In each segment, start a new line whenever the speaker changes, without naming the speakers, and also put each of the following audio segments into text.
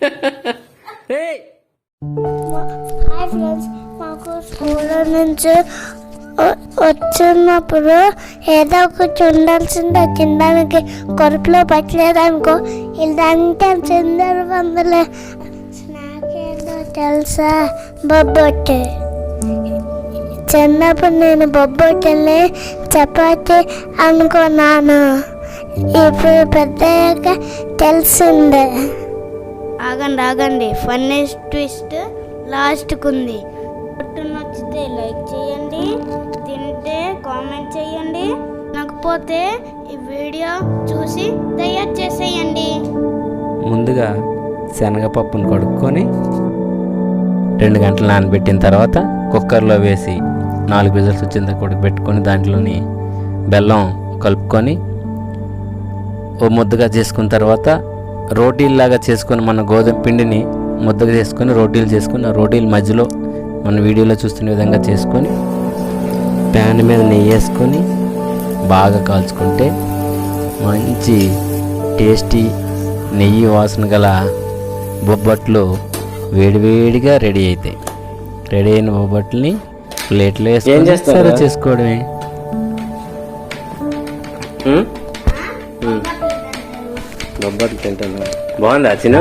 Hi friends మాకు school నుంచి వచ్చినప్పుడు ఏదో ఒకటి ఉండాల్సిందే. తినడానికి కడుపులో పట్టలేదనుకో ఇదంతా చిందర వందలే స్నాక్ ఏదో తెలుసా? బొబ్బొట్టి. చిన్నప్పుడు నేను బొబ్బొట్టిని చపాతి అనుకున్నాను. ఇప్పుడు పెద్దగా తెలిసిందే. ఆగండి ఆగండి. ఫన్నెస్ట్ ట్విస్ట్ లాస్ట్కు ఉంది పొట్టు నచ్చితే లైక్ చేయండి తింటే కామెంట్ చేయండి. లేకపోతే ఈ వీడియో చూసి తయారు చేసేయండి.
ముందుగా శనగపప్పును కడుక్కొని రెండు గంటలు నానబెట్టిన తర్వాత కుక్కర్లో వేసి నాలుగు విజిల్స్ వచ్చిన దాకా పెట్టుకొని దాంట్లోని బెల్లం కలుపుకొని ఓ ముద్దగా చేసుకున్న తర్వాత రోటీల్లాగా చేసుకొని మన గోధుమ పిండిని ముద్దగా చేసుకొని రోటీలు చేసుకొని ఆ రోటీల మధ్యలో మన వీడియోలో చూస్తున్న విధంగా చేసుకొని ప్యాన్ మీద నెయ్యి వేసుకొని బాగా కాల్చుకుంటే మంచి టేస్టీ నెయ్యి వాసన గల బొబ్బట్లు వేడివేడిగా రెడీ అవుతాయి రెడీ అయిన బొబ్బట్లని ప్లేట్లో వేసుకొని సర్వ్ చేసుకోవడమే. బొబ్బట్లు తింటాను బాగుందా చిన్న?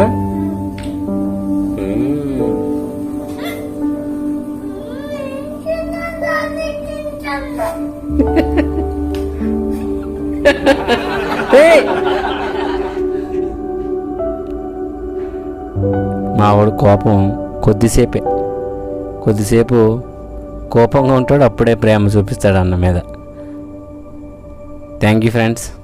మావాడు కోపం కొద్దిసేపే. కొద్దిసేపు కోపంగా ఉంటాడు అప్పుడే ప్రేమ చూపిస్తాడు అన్న మీద. Thank you friends